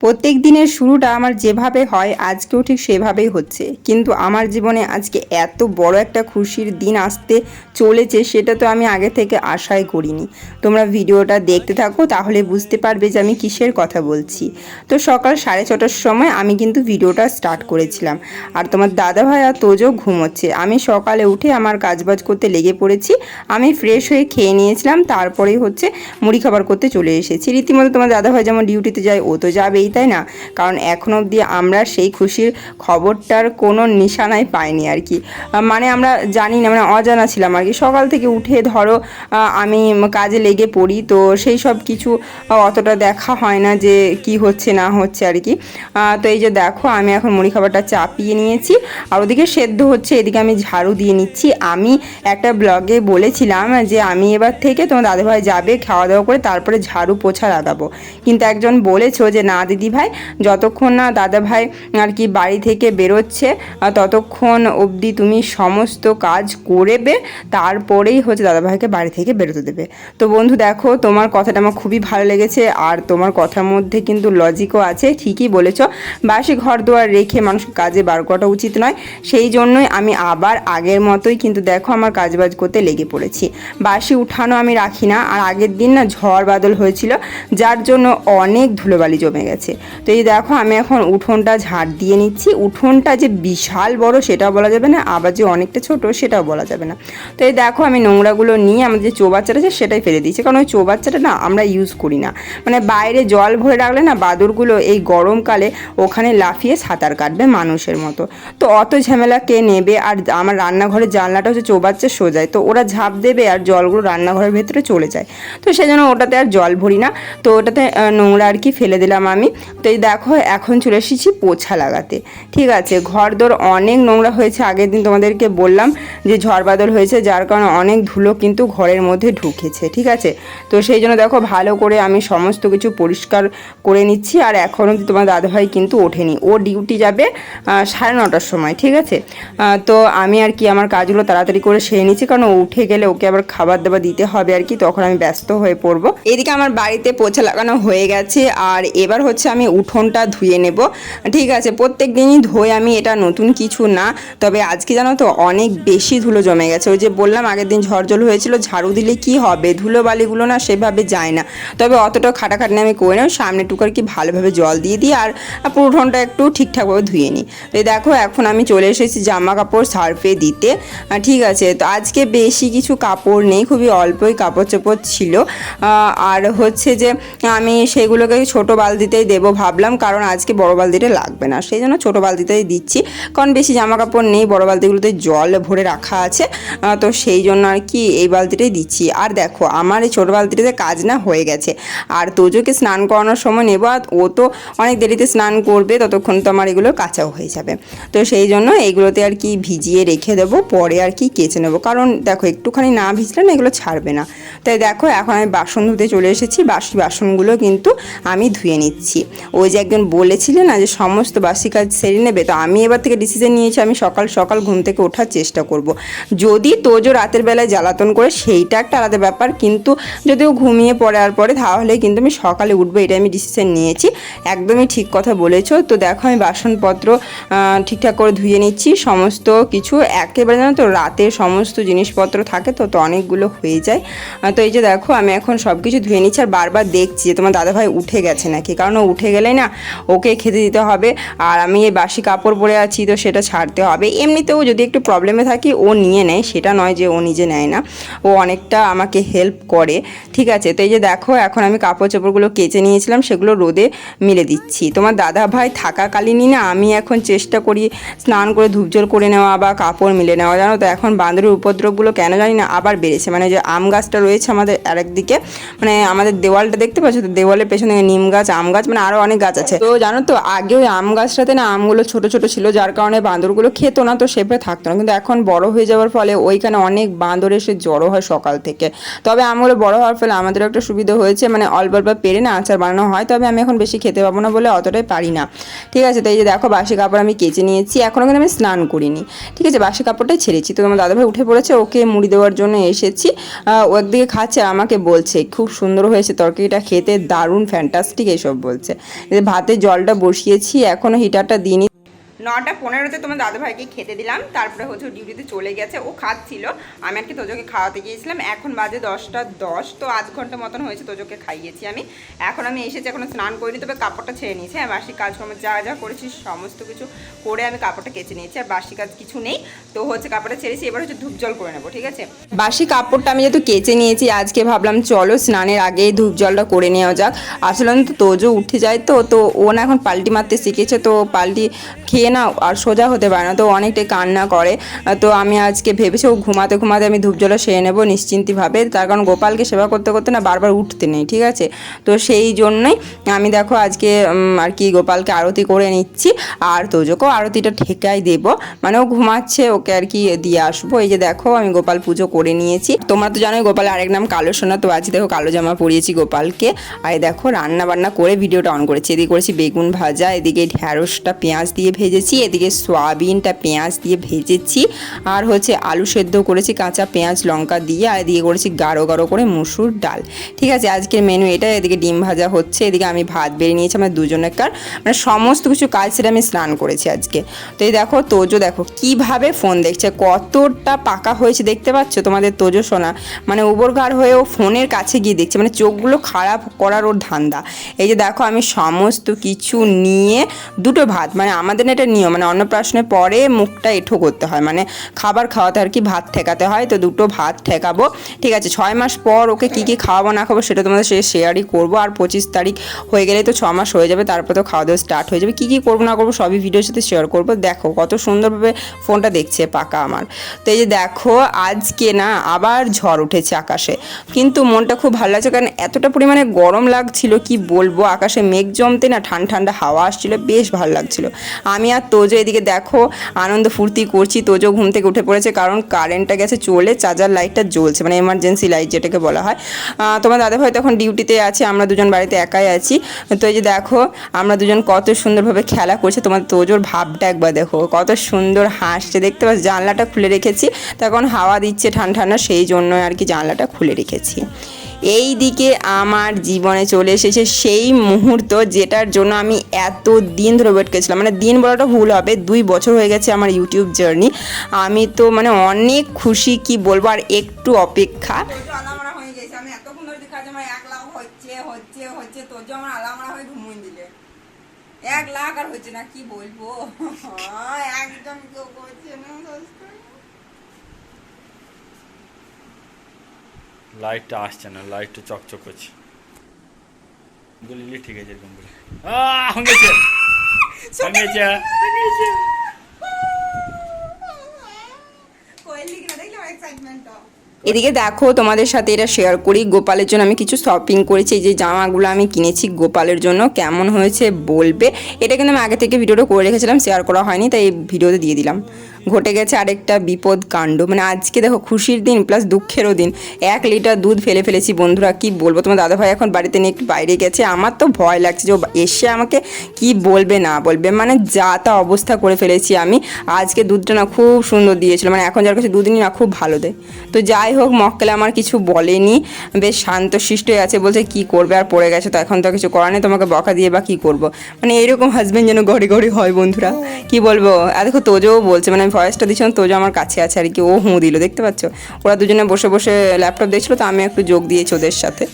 প্রত্যেক দিনের শুরুটা আমার যেভাবে হয়, আজকেও ঠিক সেভাবেই হচ্ছে। কিন্তু আমার জীবনে আজকে এত বড় একটা খুশির দিন আসতে চলেছে, সেটা তো আমি আগে থেকে আশাই করিনি। তোমরা ভিডিওটা দেখতে থাকো, তাহলে বুঝতে পারবে যে আমি কিসের কথা বলছি। তো সকাল সাড়ে ছটার সময় আমি কিন্তু ভিডিওটা স্টার্ট করেছিলাম। আর তোমার দাদা ভাই আর তোজো ঘুমোচ্ছে। আমি সকালে উঠে আমার কাজবাজ করতে লেগে পড়েছি। আমি ফ্রেশ হয়ে খেয়ে নিয়েছিলাম, তারপরেই হচ্ছে মুড়ি খাবার করতে চলে এসেছি। রীতিমতো তোমার দাদা ভাই যেমন ডিউটিতে যায়, ও তো যাবেই তাই না? কারণ এখন অবধি আমরা সেই খুশির খবরটার কোনো নিশানাই পাইনি আর কি। মানে আমরা জানি না মানে অজানা ছিলাম আর কি। সকাল থেকে উঠে ধরো আমি কাজে লেগে পড়ি, তো সেই সব কিছু অতটা দেখা হয় না যে কি হচ্ছে, না হচ্ছে আর কি। তো এই যে দেখো, আমি এখন মুড়ি খাবারটা চাপিয়ে নিয়েছি, আর ওদিকে সেদ্ধ হচ্ছে, এদিকে আমি ঝাড়ু দিয়ে নিচ্ছি। আমি একটা ব্লগে বলেছিলাম যে আমি এবার থেকে তোমার দাদাভাই যাবে, খাওয়া দাওয়া করে তারপরে ঝাড়ু পোছা লাগাবো। কিন্তু একজন বলেছ যে না, দিদি ভাই যতক্ষণ না দাদা ভাই আর কি বাড়ি থেকে বেরোচ্ছে ততক্ষণ অবধি তুমি সমস্ত কাজ করবে, তারপরেই হচ্ছে দাদাভাইকে বাড়ি থেকে বেরোতে দেবে। তো বন্ধু দেখো, তোমার কথাটা আমার খুবই ভালো লেগেছে, আর তোমার কথার মধ্যে কিন্তু লজিকও আছে, ঠিকই বলেছ। বাসি ঘর দুয়ার রেখে মানুষ কাজে বার করাটা উচিত নয়। সেই জন্যই আমি আবার আগের মতোই কিন্তু দেখো আমার কাজবাজ করতে লেগে পড়েছি। বাসি উঠানো আমি রাখি না, আর আগের দিন না ঝড় বাদল হয়েছিল, যার জন্য অনেক ধুলোবালি জমে গেছে। তো এই দেখো, আমি এখন উঠোনটা ঝাড় দিয়ে নিচ্ছি। উঠোনটা যে বিশাল বড়, সেটাও বলা যাবে না। আবার যে অনেকটা ছোট, সেটাও বলা যাবে না। তো এই দেখো, আমি নোংরাগুলো নিয়ে আমাদের যে চৌবাচ্চাটা আছে, সেটাই ফেলে দিয়েছি। কারণ ওই চৌবাচ্চাটা না আমরা ইউজ করি না। মানে বাইরে জল ভরে রাখলে না বাদুরগুলো এই গরমকালে ওখানে লাফিয়ে সাঁতার কাটবে মানুষের মতো। তো অত ঝামেলা কে নেবে? আর আমার রান্নাঘরের জানলাটা হচ্ছে চৌবাচ্চা সোজায়। তো ওরা ঝাঁপ দেবে আর জলগুলো রান্নাঘরের ভেতরে চলে যায়। তো সেজন্য ওটাতে আর জল ভরি না। তো ওটাতে নোংরা আর কি ফেলে দিলাম আমি। তো এই দেখো, এখন চলে এসেছি পোছা লাগাতে। ঠিক আছে ঘর দোর অনেক নোংরা হয়েছে, আগের দিন তোমাদেরকে বললাম যে ঝড় বাদল হয়েছে, যার কারণে অনেক ধুলো কিন্তু ঘরের মধ্যে ঢুকেছে, ঠিক আছে? তো সেই জন্য দেখো, ভালো করে আমি সমস্ত কিছু পরিষ্কার করে নিচ্ছি, আর এখন অবধি তোমার দাদাভাই কিন্তু ওঠেনি। ও ডিউটি যাবে সাড়ে নটার সময়, ঠিক আছে? তো আমি আর কি আমার কাজগুলো তাড়াতাড়ি করে সেরে নিচ্ছি, কারণ ও উঠে গেলে ওকে আবার খাবার দাবার দিতে হবে আর কি, তখন আমি ব্যস্ত হয়ে পড়ব। এদিকে আমার বাড়িতে পোছা লাগানো হয়ে গেছে, আর এবার হচ্ছে আমি উঠোনটা ধুয়ে নেব। ঠিক আছে, প্রত্যেক দিনই ধুয়ে আমি, এটা নতুন কিছু না। তবে আজকে জানো তো অনেক বেশি ধুলো জমে গেছে। ওই যে বললাম, আগের দিন ঝড় জল হয়েছিল, ঝাড়ু দিলে কি হবে? ধুলো বালিগুলো না সেভাবে যায় না। তবে অতটা খাটাখাটনি আমি করে নেব সামনে টুকার কি ভালোভাবে জল দিয়ে দিই আর পুরো উঠোনটা একটু ঠিকঠাকভাবে ধুয়ে নিই। তো দেখো, এখন আমি চলে এসেছি জামা কাপড় সার্ফে দিতে। ঠিক আছে, তো আজকে বেশি কিছু কাপড় নেই, খুবই অল্পই কাপড় চোপড় ছিল আর হচ্ছে যে আমি সেগুলোকে ছোট বালতিতেই দেবো ভাবলাম, কারণ আজকে বড় বালতিটা লাগবে না। সেই জন্য ছোটো বালতিতেই দিচ্ছি। কারণ বেশি জামা কাপড় নেই, বড় বালতিগুলোতে জল ভরে রাখা আছে। তো সেই জন্য আর কি এই বালতিটাই দিচ্ছি। আর দেখো, আমার এই ছোটো বালতিটাতে কাজ না হয়ে গেছে। আর তোজোকে স্নান করানোর সময় নেব, আর ও তো অনেক দেরিতে স্নান করবে, ততক্ষণ তো আমার এগুলো কাঁচাও হয়ে যাবে। তো সেই জন্য এইগুলোতে আর কি ভিজিয়ে রেখে দেবো, পরে আর কি কেচে নেব। কারণ দেখো, একটুখানি না ভিজলে না এগুলো ছাড়বে না। তাই দেখো, এখন আমি বাসন ধুতে চলে এসেছি। বাসি বাসনগুলো কিন্তু আমি ধুয়ে নিচ্ছি। ওই যে একজন বলেছিলেন না যে সমস্ত বাসি কাজ সেরে নেবে, তো আমি এবার থেকে ডিসিশন নিয়েছি, আমি সকাল সকাল ঘুম থেকে ওঠার চেষ্টা করব। যদি তোজো রাতের বেলায় জ্বালাতন করে, সেইটা একটা আলাদা ব্যাপার, কিন্তু যদি ও ঘুমিয়ে পড়ার পরে তাহলে কিন্তু আমি সকালে উঠবো এটা আমি ডিসিশন নিয়েছি। একদমই ঠিক কথা বলেছ। তো দেখো, আমি বাসনপত্র ঠিকঠাক করে ধুয়ে নিচ্ছি, সমস্ত কিছু একেবারে জানো তো রাতে সমস্ত জিনিসপত্র থাকে তো তো অনেকগুলো হয়ে যায়। তো এই যে দেখো, আমি এখন সব কিছু ধুয়ে নিচ্ছি, আর বারবার দেখছি যে তোমার দাদাভাই উঠে গেছে নাকি? কারণ ও উঠে গেলেই না ওকে খেতে দিতে হবে। আর আমি এই বাসি কাপড় পরে আছি তো সেটা ছাড়তে হবে। এমনিতেও যদি একটু প্রবলেমে থাকি, ও নিয়ে নেয়, সেটা নয় যে ও নিজে নেয় না। ও অনেকটা আমাকে হেল্প করে, ঠিক আছে? তো এই যে দেখো, এখন আমি কাপড় চোপড়গুলো কেচে নিয়েছিলাম, সেগুলো রোদে মিলে দিচ্ছি। তোমার দাদা ভাই থাকাকালীনই না আমি এখন চেষ্টা করি স্নান করে ধূপজল করে নেওয়া বা কাপড় মিলে নেওয়া। জানো তো, এখন বাঁদরের উপদ্রবগুলো কেন জানি না আবার বেড়েছে। মানে যে আম গাছটা রয়েছে আমাদের আরেক দিকে মানে আমাদের দেওয়ালটা দেখতে পাচ্ছ? তো দেওয়ালের পেছনে নিম গাছ, আম গাছ মানে আরও অনেক গাছ আছে। তো জানো তো আগে ওই আম গাছটাতে না আমগুলো ছোট ছোট ছিল, যার কারণে বাঁদরগুলো খেত না, তো সেভাবে থাকতো না। কিন্তু এখন বড় হয়ে যাওয়ার ফলে ওইখানে অনেক বাঁদর এসে জড়ো হয় সকাল থেকে। তবে আমগুলো বড় হওয়ার ফলে আমাদেরও একটা সুবিধা হয়েছে মানে অল্প অল্প পেরে না আচার বানানো হয়, তবে আমি এখন বেশি খেতে পাবো না বলে অতটাই পারি না। ঠিক আছে, তো এই যে দেখো, বাসি কাপড় আমি কেচে নিয়েছি এখনও কিন্তু আমি স্নান করিনি। ঠিক আছে, বাসি কাপড়টাই ছেড়েছি। তো আমার দাদাভাই উঠে পড়েছে, ওকে মুড়ি দেওয়ার জন্য এসেছি। ও একদিকে খাচ্ছে আর আমাকে বলছে, খুব সুন্দর হয়েছে তরকারিটা খেতে, দারুণ ফ্যান্টাস্টিক এইসব বলছে। যে ভাতে জলটা বসিয়েছি এখনও হিটারটা দিইনি। নটা পনেরোতে তোমার দাদাভাইকে খেতে দিলাম, তারপরে হচ্ছে ডিউটিতে চলে গেছে, ও খাচ্ছিল। আমি আর কি তোজোকে খাওয়াতে গিয়েছিলাম, এখন বাজে দশটা দশ, তো আধ ঘণ্টা মতন হয়েছে তোজোকে খাইয়েছি আমি। এখন আমি এসেছি, এখনও স্নান করিনি, তবে কাপড়টা ছেড়ে নিয়েছি হ্যাঁ বাসি কাজকর্ম যা যা করেছি, সমস্ত কিছু করে আমি কাপড়টা কেচে নিয়েছি, আর বাসি কাজ কিছু নেই, তো হচ্ছে কাপড়টা ছেড়েছি এবার হচ্ছে ধূপ জল করে নেব, ঠিক আছে? বাসি কাপড়টা আমি যেহেতু কেচে নিয়েছি, আজকে ভাবলাম চলো স্নানের আগে ধূপ জলটা করে নেওয়া যাক। আসলে তো তোজো উঠে যায় তো তো ও না এখন পাল্টি মারতে শিখেছে, তো পাল্টি খেয়ে না, আর সোজা হতে পারে না, তো অনেকটাই কান্না করে। তো আমি আজকে ভেবেছি, ও ঘুমাতে ঘুমাতে আমি ধূপ জলটা সেরে নেব নিশ্চিন্তিভাবে। তার কারণ গোপালকে সেবা করতে করতে না বারবার উঠতে নেই, ঠিক আছে? তো সেই জন্যই আমি দেখো আজকে আর কি গোপালকে আরতি করে নিচ্ছি। আর তোজোকেও আরতিটা ঠেকাই দেব। মানে ও ঘুমাচ্ছে, ওকে আর কি দিয়ে আসব। এই যে দেখো, আমি গোপাল পুজো করে নিয়েছি। তোমরা তো জানোই গোপাল আরেক নাম কালো সোনা, তো আজ দেখো কালো জামা পরিয়েছি গোপালকে। আর দেখো রান্না বান্না করে ভিডিওটা অন করেছি। এদিকে করেছি বেগুন ভাজা, এদিকে ঢ্যাঁড়সটা পেঁয়াজ দিয়ে ভেজেছি এদিকে সয়াবিনটা, পেঁয়াজ দিয়ে ভেজেছি, আর হচ্ছে আলু সেদ্ধ করেছি, কাঁচা পেঁয়াজ, লঙ্কা দিয়ে, আর এদিকে করেছি গাঢ় গাঢ় করে মুসুর ডাল। ঠিক আছে, আজকের মেনু এটা এদিকে ডিম ভাজা হচ্ছে, এদিকে আমি ভাত বেরিয়ে নিয়েছি আমার দুজনের কার মানে সমস্ত কিছু কাজ সেটা আমি স্নান করেছি আজকে। তো এই দেখো, তোজো দেখো, কীভাবে ফোন দেখছে, কতটা পাকা হয়েছে দেখতে পাচ্ছ? তোমাদের তোজো সোনা মানে উবরঘাড় হয়ে ও ফোনের কাছে গিয়ে দেখছে মানে চোখগুলো খারাপ করার ওর ধান্দা। এই যে দেখো, আমি সমস্ত কিছু নিয়ে দুটো ভাত মানে আমাদের এটা নিয়ম মানে অন্নপ্রাশনের পরে মুখটা এঁঠো করতে হয় মানে খাবার খাওয়াতে আর কি ভাত ঠেকাতে হয়, তো দুটো ভাত ঠেকাবো। ঠিক আছে, ছয় মাস পর ওকে কী কী খাওয়াবো না খাব সেটা তোমাদের সে শেয়ারই করব, আর পঁচিশ তারিখ হয়ে গেলে তো ছ মাস হয়ে যাবে, তারপর তো খাওয়া দাওয়া স্টার্ট হয়ে যাবে। কী কী করব না করব সবই ভিডিওর সাথে শেয়ার করব। দেখো কত সুন্দরভাবে ফোনটা দেখছে পাকা আমার। তো এই যে দেখো, আজকে না আবার ঝড় উঠেছে আকাশে। কিন্তু মনটা খুব ভালো লাগছে, কারণ এতটা পরিমাণে গরম লাগছিল, কি বলব? আকাশে মেঘ জমতে না ঠান্ডা ঠান্ডা হাওয়া আসছিল, বেশ ভালো লাগছিল। আমি আর তোজো এদিকে দেখো, আনন্দ ফুর্তি করছি। তোজো ঘুম থেকে উঠে পড়েছে কারণ কারেন্টটা গেছে, চলে চার্জার লাইটটা জ্বলছে মানে এমার্জেন্সি লাইট যেটাকে বলা হয়। তোমার দাদা ভাই তখন ডিউটিতে আছে, আমরা দুজন বাড়িতে একাই আছি। তো এই যে দেখো, আমরা দুজন কত সুন্দরভাবে খেলা করছে, তোমার তোজোর ভাবটা একবার দেখো, কত সুন্দর হাসছে। দেখতে পাচ্ছ, জানলাটা খুলে রেখেছি তখন হাওয়া দিচ্ছে ঠান্ডা ঠান্ডা, সেই জন্য আর কি জানলাটা খুলে রেখেছি। এই দিকে আমার জীবনে চলে এসেছে সেই মুহূর্ত যেটার জন্য আমি এত দিন ধরে ওয়েট করেছিলাম। মানে দিন বলাটা ভুল হবে দুই বছর হয়ে গেছে আমার ইউটিউব জার্নি আমি তো মানে অনেক খুশি কি বলব আর একটু অপেক্ষা। আলামরা হয়ে গেছে। আমি এতক্ষণ ধরে দেখা আমার এক লাখ হচ্ছে হচ্ছে হচ্ছে তোর যে আমার আলামরা হয়ে ঘুমুই দিলে। এক লাখ আর হচ্ছে না কি বলব? একদম কেউ করছে না। লাইটটা আসছে না লাইটটা চকচক করছে। গুলিলে ঠিক আছে এরকম করে হঙ্গেছে হঙ্গেছে এদিকে দেখো, তোমাদের সাথে এটা শেয়ার করি। গোপালের জন্য আমি কিছু শপিং করেছি। এই যে জামাগুলো আমি কিনেছি গোপালের জন্য, কেমন হয়েছে বলবে? এটা কিন্তু আমি আগে থেকে ভিডিওটা করে রেখেছিলাম শেয়ার করা হয়নি, তাই এই ভিডিওতে দিয়ে দিলাম। ঘটে গেছে আরেকটা বিপদ কাণ্ড। মানে আজকে দেখো খুশির দিন প্লাস দুঃখেরও দিন। এক লিটার দুধ ফেলে ফেলেছি বন্ধুরা কি বলব? তোমার দাদাভাই এখন বাড়িতে নিয়ে একটু বাইরে গেছে। আমার তো ভয় লাগছে যে ও এসে আমাকে কি বলবে না বলবে। মানে যা তা অবস্থা করে ফেলেছি আমি। আজকে দুধটা না খুব সুন্দর দিয়েছিল। মানে এখন যার কাছে দুদিনই না খুব ভালো দেয় তো যাই হোক মক্কেলে আমার কিছু বলেনি। বেশ শান্ত শিষ্ট হয়ে আছে বলছে কি করবে আর পড়ে গেছে। তো এখন তো কিছু করার নেই তোমাকে বকা দিয়ে বা কি করব? মানে এরকম হাজব্যান্ড যেন ঘরে ঘরে হয় বন্ধুরা। কি বলব? আর দেখো তোজোও বলছে মানে আমি ভয়েসটা দিচ্ছিলাম যে আমার কাছে আছে আর কি, ও হুঁ দিল, দেখতে পাচ্ছ? ওরা দুজনে বসে বসে ল্যাপটপ দেখছিলো, তো আমি একটু যোগ দিয়েছি ওদের সাথে।